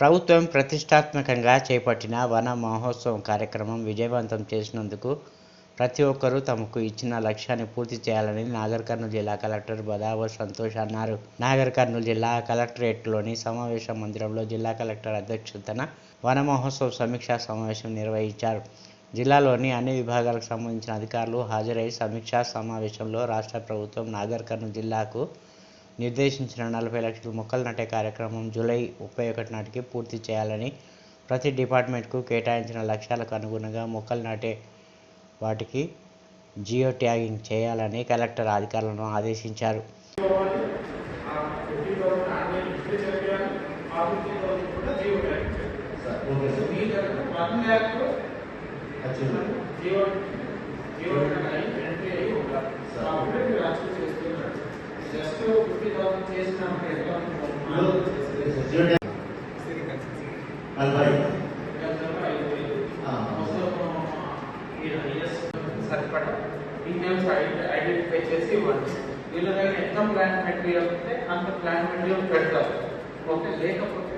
ప్రభుత్వం ప్రతిష్టాత్మకంగా చేపట్టిన వన మహోత్సవం కార్యక్రమం విజయవంతం చేసినందుకు ప్రతి ఒక్కరూ తమకు ఇచ్చిన లక్ష్యాన్ని పూర్తి చేయాలని నాగర్ కర్నూలు జిల్లా కలెక్టర్ బదావో సంతోష్ అన్నారు. నాగర్ కర్నూలు జిల్లా కలెక్టరేట్లోని సమావేశ మందిరంలో జిల్లా కలెక్టర్ అధ్యక్షతన వన మహోత్సవ సమీక్షా సమావేశం నిర్వహించారు. జిల్లాలోని అన్ని విభాగాలకు సంబంధించిన అధికారులు హాజరై సమీక్షా సమావేశంలో రాష్ట్ర ప్రభుత్వం నాగర్ కర్నూలు జిల్లాకు నిర్దేశించిన నలభై లక్షల మొక్కలు నాటే కార్యక్రమం జూలై ముప్పై ఒకటి నాటికి పూర్తి చేయాలని ప్రతి డిపార్ట్మెంట్కు కేటాయించిన లక్ష్యాలకు అనుగుణంగా మొక్కలు నాటే వాటికి జియో ట్యాగింగ్ చేయాలని కలెక్టర్ అధికారులను ఆదేశించారు. వన్ ల్యాక్ నలభై సరిపడా డీటెయిల్స్ ఐడెంటిఫై చేసి ఇవ్వండి వీళ్ళ దగ్గర ఎంత ప్లాంట్ మెటీరియల్ ఉంటే అంత ప్లాంట్ మెటీరియల్ పెడతారు. ఓకే లేకపోతే